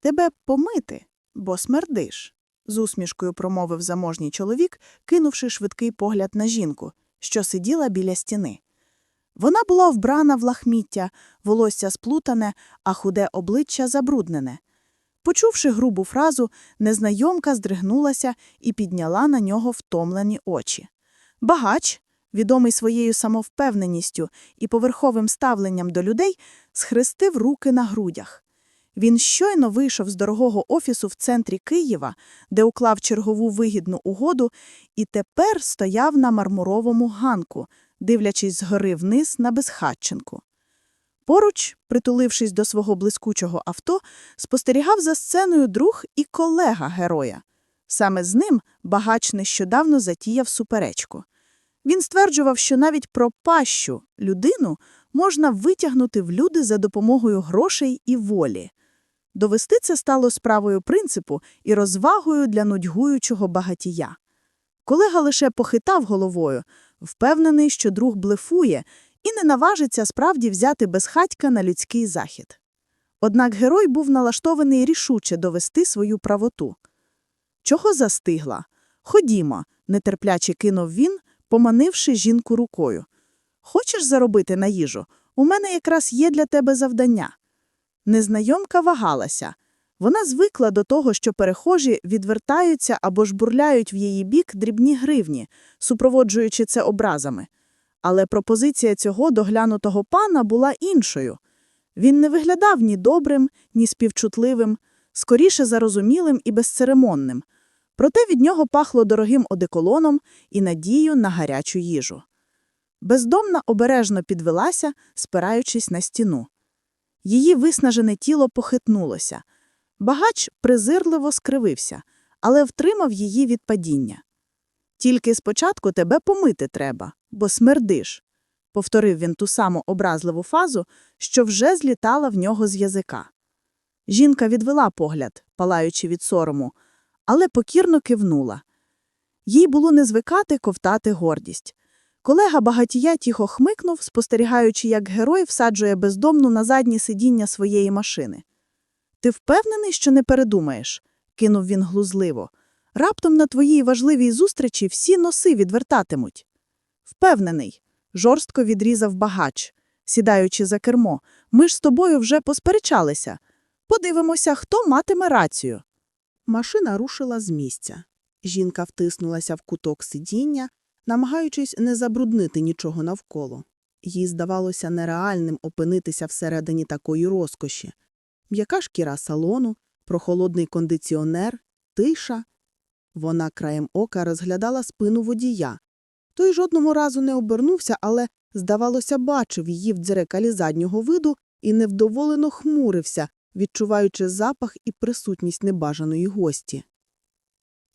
Тебе помити, бо смердиш, з усмішкою промовив заможній чоловік, кинувши швидкий погляд на жінку, що сиділа біля стіни. Вона була вбрана в лахміття, волосся сплутане, а худе обличчя забруднене. Почувши грубу фразу, незнайомка здригнулася і підняла на нього втомлені очі. Багач, відомий своєю самовпевненістю і поверховим ставленням до людей, схрестив руки на грудях. Він щойно вийшов з дорогого офісу в центрі Києва, де уклав чергову вигідну угоду, і тепер стояв на мармуровому ганку, дивлячись згори вниз на безхатченку. Поруч, притулившись до свого блискучого авто, спостерігав за сценою друг і колега героя. Саме з ним багач нещодавно затіяв суперечку. Він стверджував, що навіть пропащу людину можна витягнути в люди за допомогою грошей і волі. Довести це стало справою принципу і розвагою для нудьгуючого багатія. Колега лише похитав головою, впевнений, що друг блефує, і не наважиться справді взяти безхатька на людський захід. Однак герой був налаштований рішуче довести свою правоту. Чого застигла? Ходімо, нетерпляче кинув він, поманивши жінку рукою. Хочеш заробити на їжу? У мене якраз є для тебе завдання. Незнайомка вагалася. Вона звикла до того, що перехожі відвертаються або ж бурляють в її бік дрібні гривні, супроводжуючи це образами. Але пропозиція цього доглянутого пана була іншою. Він не виглядав ні добрим, ні співчутливим, скоріше зарозумілим і безцеремонним. Проте від нього пахло дорогим одеколоном і надію на гарячу їжу. Бездомна обережно підвелася, спираючись на стіну. Її виснажене тіло похитнулося. Багач презирливо скривився, але втримав її від падіння. Тільки спочатку тебе помити треба, бо смердиш, повторив він ту саму образливу фазу, що вже злітала в нього з язика. Жінка відвела погляд, палаючи від сорому, але покірно кивнула. Їй було не звикати ковтати гордість. Колега багатія тихо хмикнув, спостерігаючи, як герой всаджує бездомну на заднє сидіння своєї машини. Ти впевнений, що не передумаєш? кинув він глузливо. Раптом на твоїй важливій зустрічі всі носи відвертатимуть. Впевнений, жорстко відрізав багач, сідаючи за кермо. Ми ж з тобою вже посперечалися. Подивимося, хто матиме рацію. Машина рушила з місця. Жінка втиснулася в куток сидіння, намагаючись не забруднити нічого навколо. Їй здавалося нереальним опинитися всередині такої розкоші. М'яка шкіра салону, прохолодний кондиціонер, тиша. Вона краєм ока розглядала спину водія. Той жодного разу не обернувся, але, здавалося, бачив її в дзеркалі заднього виду і невдоволено хмурився, відчуваючи запах і присутність небажаної гості.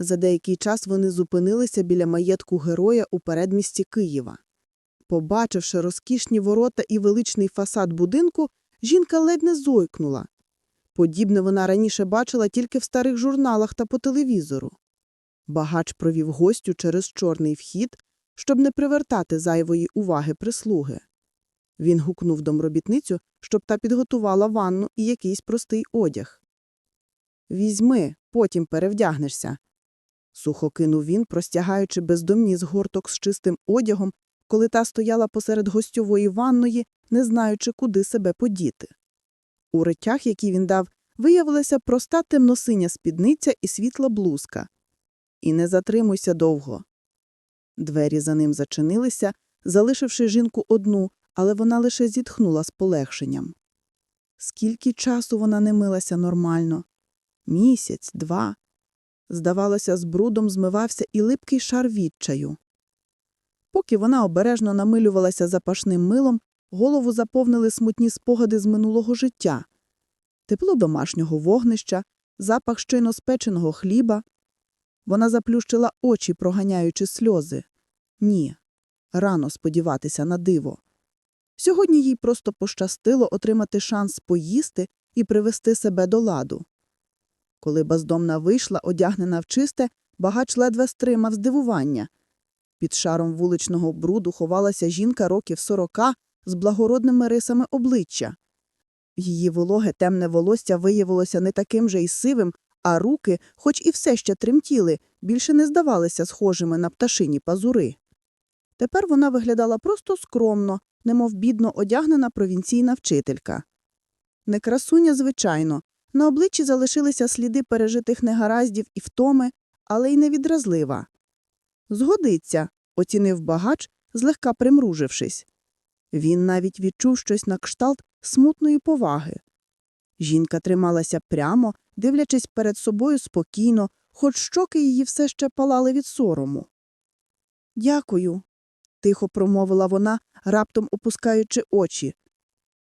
За деякий час вони зупинилися біля маєтку героя у передмісті Києва. Побачивши розкішні ворота і величний фасад будинку, жінка ледь не зойкнула. Подібне вона раніше бачила тільки в старих журналах та по телевізору. Багач провів гостю через чорний вхід, щоб не привертати зайвої уваги прислуги. Він гукнув домробітницю, щоб та підготувала ванну і якийсь простий одяг. Візьми, потім перевдягнешся. Сухо кинув він, простягаючи бездомні згорток з чистим одягом, коли та стояла посеред гостьової ванної, не знаючи, куди себе подіти. У речах, які він дав, виявилася проста темносиня спідниця і світла блузка. І не затримуйся довго. Двері за ним зачинилися, залишивши жінку одну, але вона лише зітхнула з полегшенням. Скільки часу вона не милася нормально? Місяць, два. Здавалося, з брудом змивався і липкий шар відчаю. Поки вона обережно намилювалася запашним милом, голову заповнили смутні спогади з минулого життя. Тепло домашнього вогнища, запах щойно спеченого хліба. Вона заплющила очі, проганяючи сльози. Ні, рано сподіватися на диво. Сьогодні їй просто пощастило отримати шанс поїсти і привести себе до ладу. Коли бездомна вийшла, одягнена в чисте, багач ледве стримав здивування. Під шаром вуличного бруду ховалася жінка років сорока з благородними рисами обличчя. Її вологе темне волосся виявилося не таким же і сивим, а руки, хоч і все ще тремтіли, більше не здавалися схожими на пташині пазури. Тепер вона виглядала просто скромно, немов бідно одягнена провінційна вчителька. Не красуня, звичайно, на обличчі залишилися сліди пережитих негараздів і втоми, але й невідразлива. Згодиться, оцінив багач, злегка примружившись. Він навіть відчув щось на кшталт смутної поваги. Жінка трималася прямо, дивлячись перед собою спокійно, хоч щоки її все ще палали від сорому. Дякую, тихо промовила вона, раптом опускаючи очі.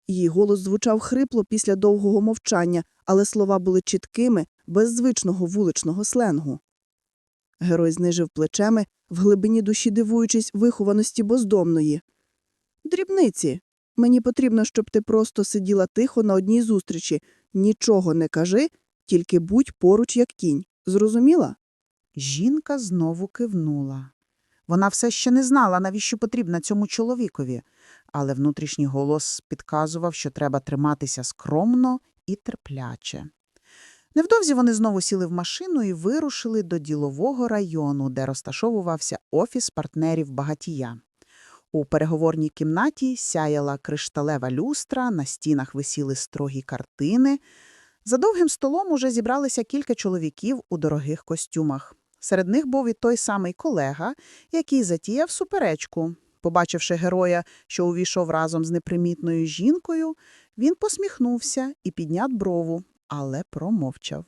Її голос звучав хрипло після довгого мовчання, але слова були чіткими, без звичного вуличного сленгу. Герой знижив плечеми, в глибині душі дивуючись вихованості бездомної. Дрібниці. Мені потрібно, щоб ти просто сиділа тихо на одній зустрічі. Нічого не кажи, тільки будь поруч, як кінь. Зрозуміла? Жінка знову кивнула. Вона все ще не знала, навіщо потрібна цьому чоловікові, але внутрішній голос підказував, що треба триматися скромно і терпляче. Невдовзі вони знову сіли в машину і вирушили до ділового району, де розташовувався офіс партнерів багатія. У переговорній кімнаті сяяла кришталева люстра, на стінах висіли строгі картини. За довгим столом уже зібралися кілька чоловіків у дорогих костюмах. Серед них був і той самий колега, який затіяв суперечку. Побачивши героя, що увійшов разом з непримітною жінкою, він посміхнувся і підняв брову, але промовчав.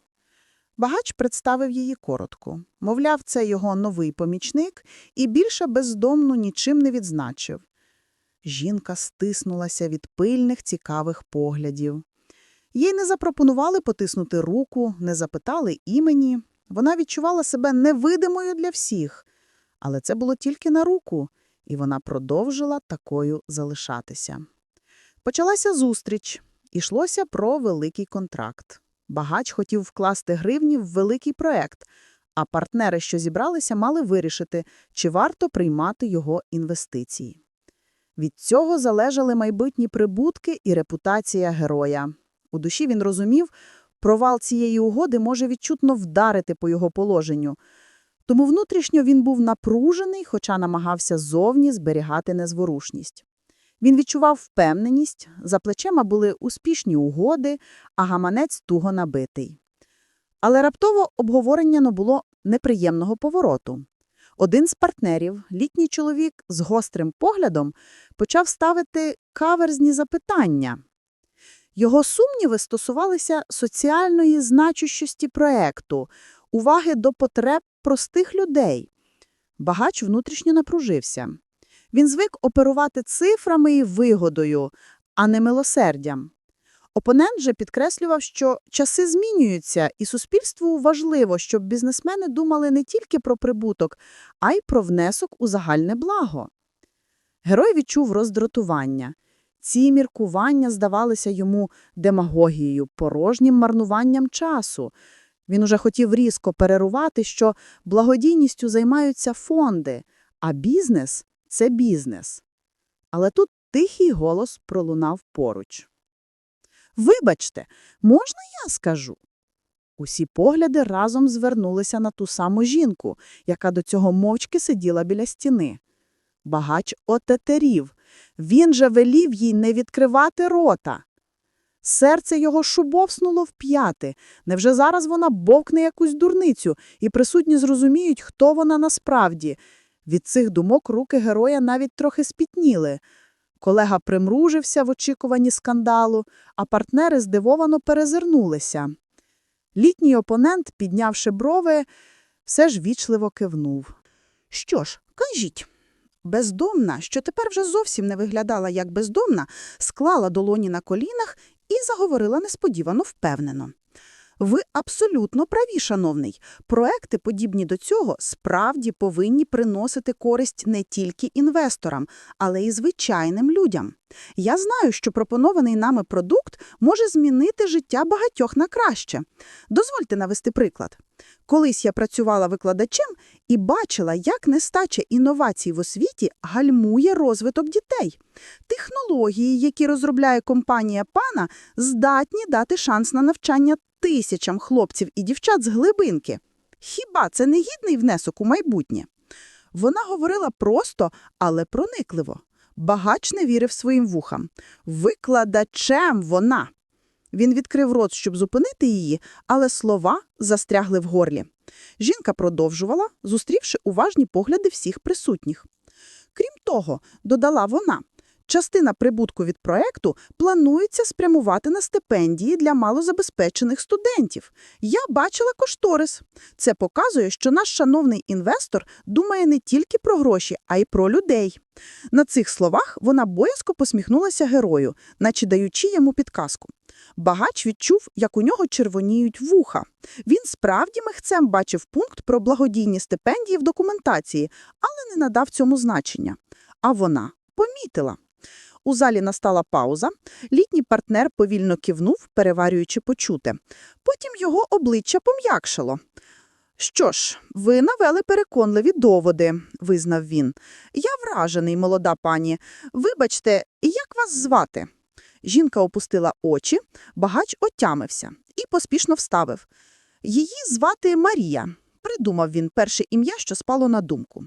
Багач представив її коротко. Мовляв, це його новий помічник і більше бездомну нічим не відзначив. Жінка стиснулася від пильних цікавих поглядів. Їй не запропонували потиснути руку, не запитали імені. Вона відчувала себе невидимою для всіх. Але це було тільки на руку, і вона продовжила такою залишатися. Почалася зустріч. Ішлося про великий контракт. Багач хотів вкласти гривні в великий проект, а партнери, що зібралися, мали вирішити, чи варто приймати його інвестиції. Від цього залежали майбутні прибутки і репутація героя. У душі він розумів, провал цієї угоди може відчутно вдарити по його положенню. Тому внутрішньо він був напружений, хоча намагався зовні зберігати незворушність. Він відчував впевненість, за плечима були успішні угоди, а гаманець туго набитий. Але раптово обговорення набуло неприємного повороту. Один з партнерів, літній чоловік з гострим поглядом, почав ставити каверзні запитання. Його сумніви стосувалися соціальної значущості проекту, уваги до потреб простих людей. Багач внутрішньо напружився. Він звик оперувати цифрами і вигодою, а не милосердям. Опонент же підкреслював, що часи змінюються, і суспільству важливо, щоб бізнесмени думали не тільки про прибуток, а й про внесок у загальне благо. Герой відчув роздратування. Ці міркування здавалися йому демагогією, порожнім марнуванням часу. Він уже хотів різко перерувати, що благодійністю займаються фонди, а бізнес – це бізнес. Але тут тихий голос пролунав поруч. «Вибачте, можна я скажу?» Усі погляди разом звернулися на ту саму жінку, яка до цього мовчки сиділа біля стіни. Багач отетерів. Він же велів їй не відкривати рота. Серце його шубовснуло в п'яти. Невже зараз вона бовкне якусь дурницю, і присутні зрозуміють, хто вона насправді? Від цих думок руки героя навіть трохи спітніли. Колега примружився в очікуванні скандалу, а партнери здивовано перезирнулися. Літній опонент, піднявши брови, все ж вічливо кивнув. Що ж, кажіть. Бездомна, що тепер вже зовсім не виглядала як бездомна, склала долоні на колінах і заговорила несподівано впевнено. Ви абсолютно праві, шановний. Проекти, подібні до цього, справді повинні приносити користь не тільки інвесторам, але й звичайним людям. Я знаю, що пропонований нами продукт може змінити життя багатьох на краще. Дозвольте навести приклад. Колись я працювала викладачем і бачила, як нестача інновацій в освіті гальмує розвиток дітей. Технології, які розробляє компанія пана, здатні дати шанс на навчання тисячам хлопців і дівчат з глибинки. Хіба це не гідний внесок у майбутнє? Вона говорила просто, але проникливо. Багач не вірив своїм вухам. Викладачем вона. Він відкрив рот, щоб зупинити її, але слова застрягли в горлі. Жінка продовжувала, зустрівши уважні погляди всіх присутніх. Крім того, додала вона, частина прибутку від проекту планується спрямувати на стипендії для малозабезпечених студентів. Я бачила кошторис. Це показує, що наш шановний інвестор думає не тільки про гроші, а й про людей. На цих словах вона боязко посміхнулася герою, наче даючи йому підказку. Багач відчув, як у нього червоніють вуха. Він справді михцем бачив пункт про благодійні стипендії в документації, але не надав цьому значення. А вона помітила. У залі настала пауза. Літній партнер повільно кивнув, переварюючи почуте. Потім його обличчя пом'якшило. «Що ж, ви навели переконливі доводи», – визнав він. «Я вражений, молода пані. Вибачте, як вас звати?» Жінка опустила очі, багач отямився і поспішно вставив. «Її звати Марія», – придумав він перше ім'я, що спало на думку.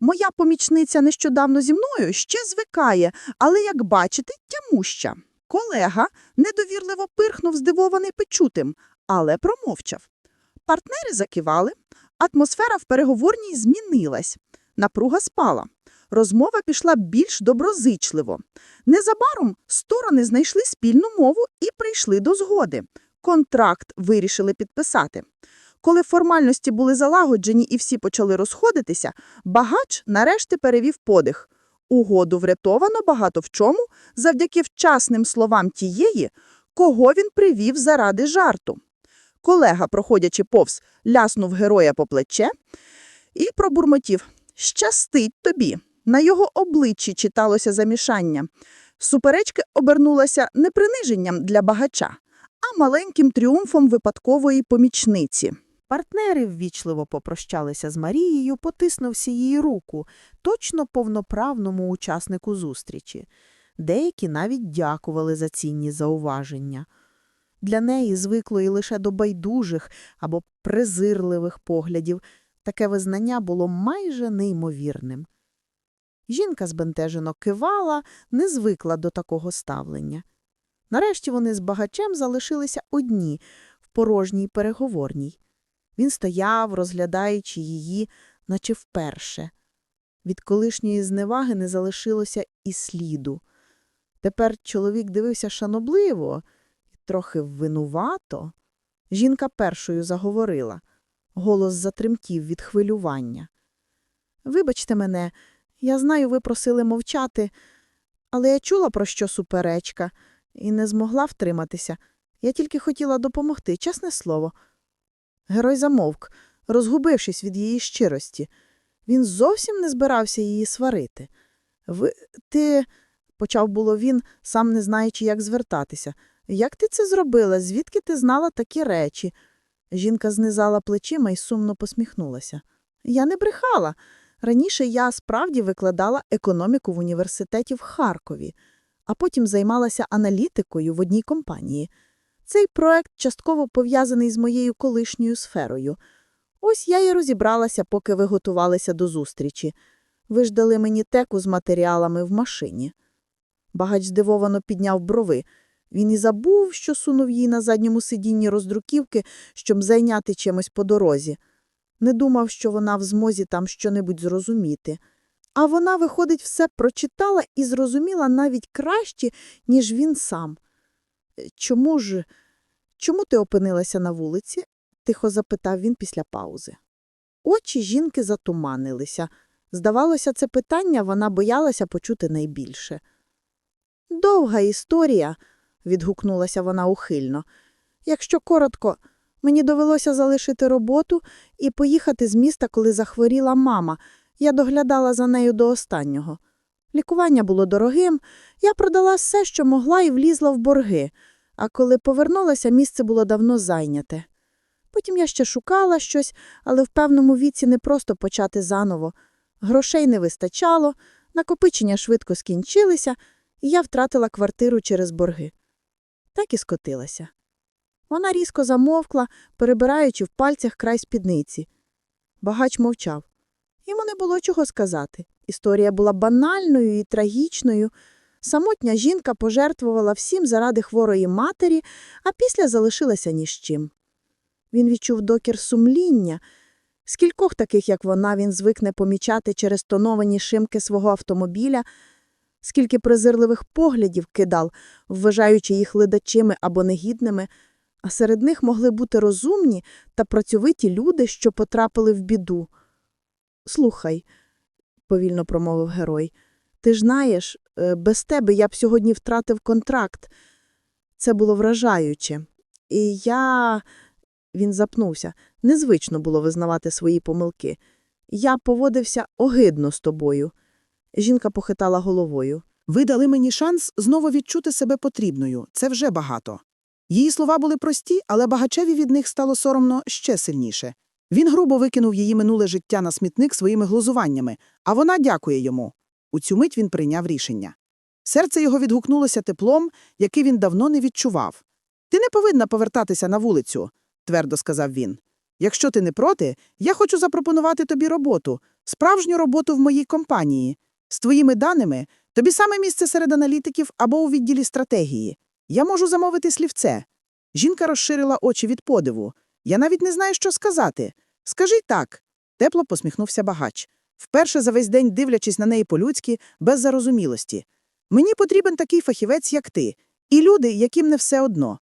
«Моя помічниця нещодавно зі мною ще звикає, але, як бачите, тямуща». Колега недовірливо пирхнув здивований печутим, але промовчав. Партнери закивали, атмосфера в переговорній змінилась, напруга спала. Розмова пішла більш доброзичливо. Незабаром сторони знайшли спільну мову і прийшли до згоди. Контракт вирішили підписати. Коли формальності були залагоджені і всі почали розходитися, багач нарешті перевів подих. Угоду врятовано багато в чому завдяки вчасним словам тієї, кого він привів заради жарту. Колега, проходячи повз, ляснув героя по плече і пробурмотів «Щастить тобі!» На його обличчі читалося замішання. Суперечка обернулася не приниженням для багача, а маленьким тріумфом випадкової помічниці. Партнери ввічливо попрощалися з Марією, потиснувши її руку, точно повноправному учаснику зустрічі. Деякі навіть дякували за цінні зауваження. Для неї, звиклої лише до байдужих або презирливих поглядів, таке визнання було майже неймовірним. Жінка збентежено кивала, не звикла до такого ставлення. Нарешті вони з багачем залишилися одні в порожній переговорній. Він стояв, розглядаючи її, наче вперше. Від колишньої зневаги не залишилося і сліду. Тепер чоловік дивився шанобливо і трохи винувато. Жінка першою заговорила. Голос затремтів від хвилювання. Вибачте мене, я знаю, ви просили мовчати, але я чула, про що суперечка, і не змогла втриматися. Я тільки хотіла допомогти, чесне слово. Герой замовк, розгубившись від її щирості. Він зовсім не збирався її сварити. Ви ти, почав було він, сам не знаючи, як звертатися. Як ти це зробила? Звідки ти знала такі речі? Жінка знизала плечима і сумно посміхнулася. Я не брехала. Раніше я справді викладала економіку в університеті в Харкові, а потім займалася аналітикою в одній компанії. Цей проект частково пов'язаний з моєю колишньою сферою. Ось я і розібралася, поки ви готувалися до зустрічі. Ви ж дали мені теку з матеріалами в машині. Багач здивовано підняв брови. Він і забув, що сунув їй на задньому сидінні роздруківки, щоб зайняти чимось по дорозі. Не думав, що вона в змозі там щонебудь зрозуміти. А вона, виходить, все прочитала і зрозуміла навіть краще, ніж він сам. «Е, Чому ж, чому ти опинилася на вулиці? тихо запитав він після паузи. Очі жінки затуманилися. Здавалося, це питання вона боялася почути найбільше. Довга історія, відгукнулася вона ухильно. Якщо коротко, мені довелося залишити роботу і поїхати з міста, коли захворіла мама. Я доглядала за нею до останнього. Лікування було дорогим, я продала все, що могла, і влізла в борги. А коли повернулася, місце було давно зайняте. Потім я ще шукала щось, але в певному віці не просто почати заново. Грошей не вистачало, накопичення швидко скінчилися, і я втратила квартиру через борги. Так і скотилася. Вона різко замовкла, перебираючи в пальцях край спідниці. Багач мовчав. Йому не було чого сказати. Історія була банальною і трагічною. Самотня жінка пожертвувала всім заради хворої матері, а після залишилася ні з чим. Він відчув докір сумління. Скількох таких, як вона, він звикне помічати через тоновані шимки свого автомобіля, скільки презирливих поглядів кидав, вважаючи їх ледачими або негідними, а серед них могли бути розумні та працьовиті люди, що потрапили в біду. Слухай, повільно промовив герой, ти ж знаєш, е, без тебе я б сьогодні втратив контракт. Це було вражаюче. І я. Він запнувся. Незвично було визнавати свої помилки. Я поводився огидно з тобою. Жінка похитала головою. Ви дали мені шанс знову відчути себе потрібною. Це вже багато. Її слова були прості, але багачеві від них стало соромно ще сильніше. Він грубо викинув її минуле життя на смітник своїми глузуваннями, а вона дякує йому. У цю мить він прийняв рішення. Серце його відгукнулося теплом, який він давно не відчував. Ти не повинна повертатися на вулицю, твердо сказав він. Якщо ти не проти, я хочу запропонувати тобі роботу, справжню роботу в моїй компанії. З твоїми даними, тобі саме місце серед аналітиків або у відділі стратегії. Я можу замовити слівце. Жінка розширила очі від подиву. Я навіть не знаю, що сказати. Скажи так. Тепло посміхнувся багач, вперше за весь день дивлячись на неї по-людськи, без зарозумілості. Мені потрібен такий фахівець, як ти, і люди, яким не все одно.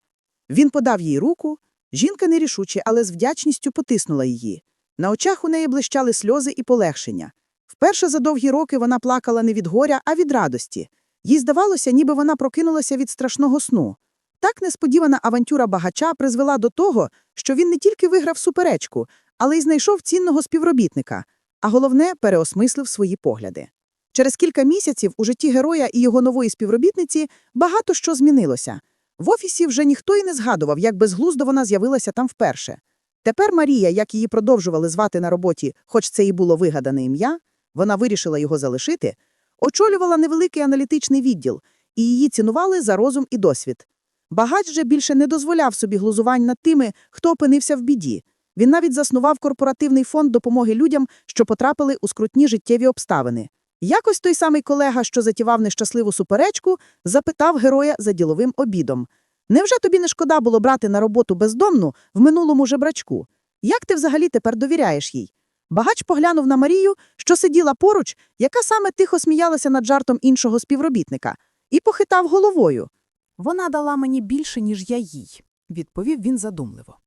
Він подав їй руку. Жінка нерішуче, але з вдячністю потиснула її. На очах у неї блищали сльози і полегшення. Вперше за довгі роки вона плакала не від горя, а від радості. Їй здавалося, ніби вона прокинулася від страшного сну. Так несподівана авантюра багача призвела до того, що він не тільки виграв суперечку, але й знайшов цінного співробітника, а головне переосмислив свої погляди. Через кілька місяців у житті героя і його нової співробітниці багато що змінилося. В офісі вже ніхто й не згадував, як безглуздо вона з'явилася там вперше. Тепер Марія, як її продовжували звати на роботі, хоч це і було вигадане ім'я, вона вирішила його залишити, очолювала невеликий аналітичний відділ, і її цінували за розум і досвід. Багач же більше не дозволяв собі глузувань над тими, хто опинився в біді. Він навіть заснував корпоративний фонд допомоги людям, що потрапили у скрутні життєві обставини. Якось той самий колега, що затівав нещасливу суперечку, запитав героя за діловим обідом. Невже тобі не шкода було брати на роботу бездомну в минулому жебрачку? Як ти взагалі тепер довіряєш їй? Багач поглянув на Марію, що сиділа поруч, яка саме тихо сміялася над жартом іншого співробітника, і похитав головою. Вона дала мені більше, ніж я їй, відповів він задумливо.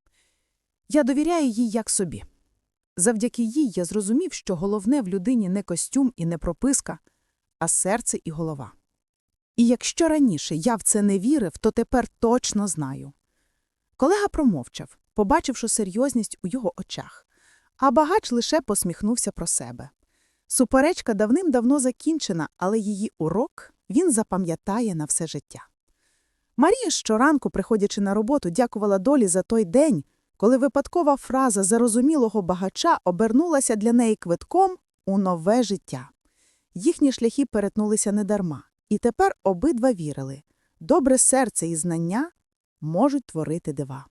Я довіряю їй як собі. Завдяки їй я зрозумів, що головне в людині не костюм і не прописка, а серце і голова. І якщо раніше я в це не вірив, то тепер точно знаю. Колега промовчав, побачивши серйозність у його очах, а багач лише посміхнувся про себе. Суперечка давним-давно закінчена, але її урок він запам'ятає на все життя. Марія щоранку, приходячи на роботу, дякувала долі за той день, коли випадкова фраза зарозумілого багача обернулася для неї квитком у нове життя. Їхні шляхи перетнулися недарма, і тепер обидва вірили – добре серце і знання можуть творити дива.